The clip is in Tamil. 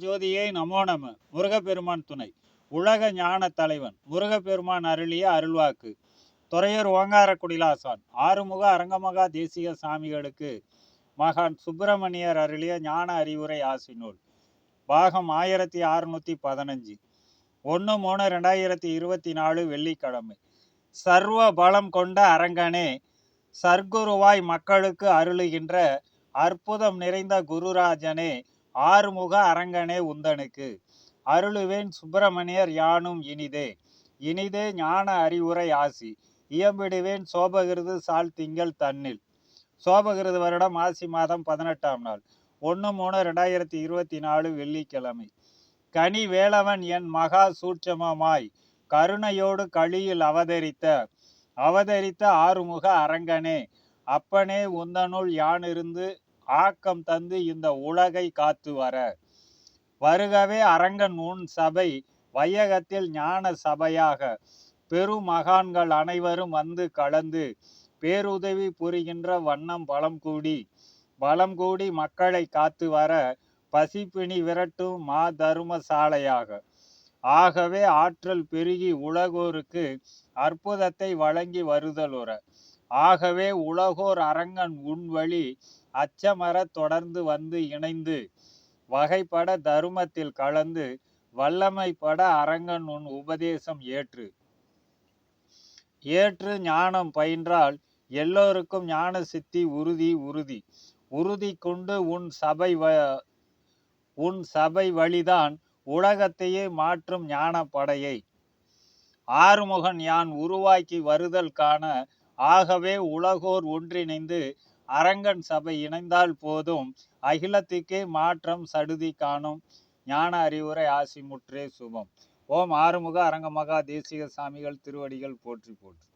ஜோதியை நமோ நம முருகப்பெருமான் துணை உலக ஞான தலைவன் முருகப்பெருமான் அருளிய அருள்வாக்கு துறையூர் ஓங்கார குடிலாசான் ஆறுமுக அரங்கமகா தேசிய சாமிகளுக்கு மகான் சுப்பிரமணியர் அருளிய ஞான அறிவுரை ஆசினூல் பாகம் ஆயிரத்தி அறுநூத்தி பதினஞ்சு ஒன்று மூணு ரெண்டாயிரத்தி இருபத்தி நாலு வெள்ளிக்கிழமை. சர்வ பலம் கொண்ட அரங்கனே சர்க்குருவாய் மக்களுக்கு அருளுகின்ற அற்புதம் நிறைந்த குருராஜனே ஆறுமுக அரங்கனே உந்தனுக்கு. அருளுவேன் சுப்பிரமணியர் யானும் இனிதே. இனிதே ஞான அறிவுரை ஆசி. இயம்பிடுவேன் சோபகிருது சால் திங்கள் தன்னில். சோபகிருது வருடம் ஆசி மாதம் பதினெட்டாம் நாள். ஒன்று மூணு ரெண்டாயிரத்தி இருபத்தி நாலு வெள்ளிக்கிழமை. கனி வேலவன் என் மகா சூட்சமமாய். கருணையோடு கழியில் அவதரித்த. அவதரித்த ஆறுமுக அரங்கனே. அப்பனே உந்தனுள் யானிருந்து ஆக்கம் தந்து இந்த உலகை காத்து வர. வருகவே அரங்கன் உன் சபை வையகத்தில் ஞான சபையாக. பெருமகான்கள் அனைவரும் வந்து கலந்து பேருதவி புரிகின்ற வண்ணம் பலம் கூடி பலம் கூடி மக்களை காத்து வர பசிப்பிணி விரட்டும் மா தரும சாலையாக ஆகவே ஆற்றல் பெருகி உலகோருக்கு அற்புதத்தை வழங்கி வருதலுற. ஆகவே உலகோர் அரங்கன் உன் வழி அச்சமர தொடர்ந்து வந்து இணைந்து வகைப்பட தருமத்தில் கலந்து வல்லமைப்பட அரங்கன் உன் உபதேசம் ஏற்று. ஏற்று ஞானம் பயின்றால் எல்லோருக்கும் ஞான சித்தி உறுதி உறுதி. உறுதி கொண்டு உன் சபை உன் சபை வழிதான் உலகத்தையே மாற்றும் ஞான படையை ஆறுமுகன் யான் உருவாக்கி வருதல் காண ஆகவே உலகோர் ஒன்றிணைந்து அரங்கன் சபை இணைந்தால் போதும். அகிலத்துக்கே மாற்றம் சடுதி காணும். ஞான அறிவுரை ஆசிமுற்றே சுபம். ஓம் ஆறுமுக அரங்கமகா தேசிக சாமிகள் திருவடிகள் போற்றி போற்றி.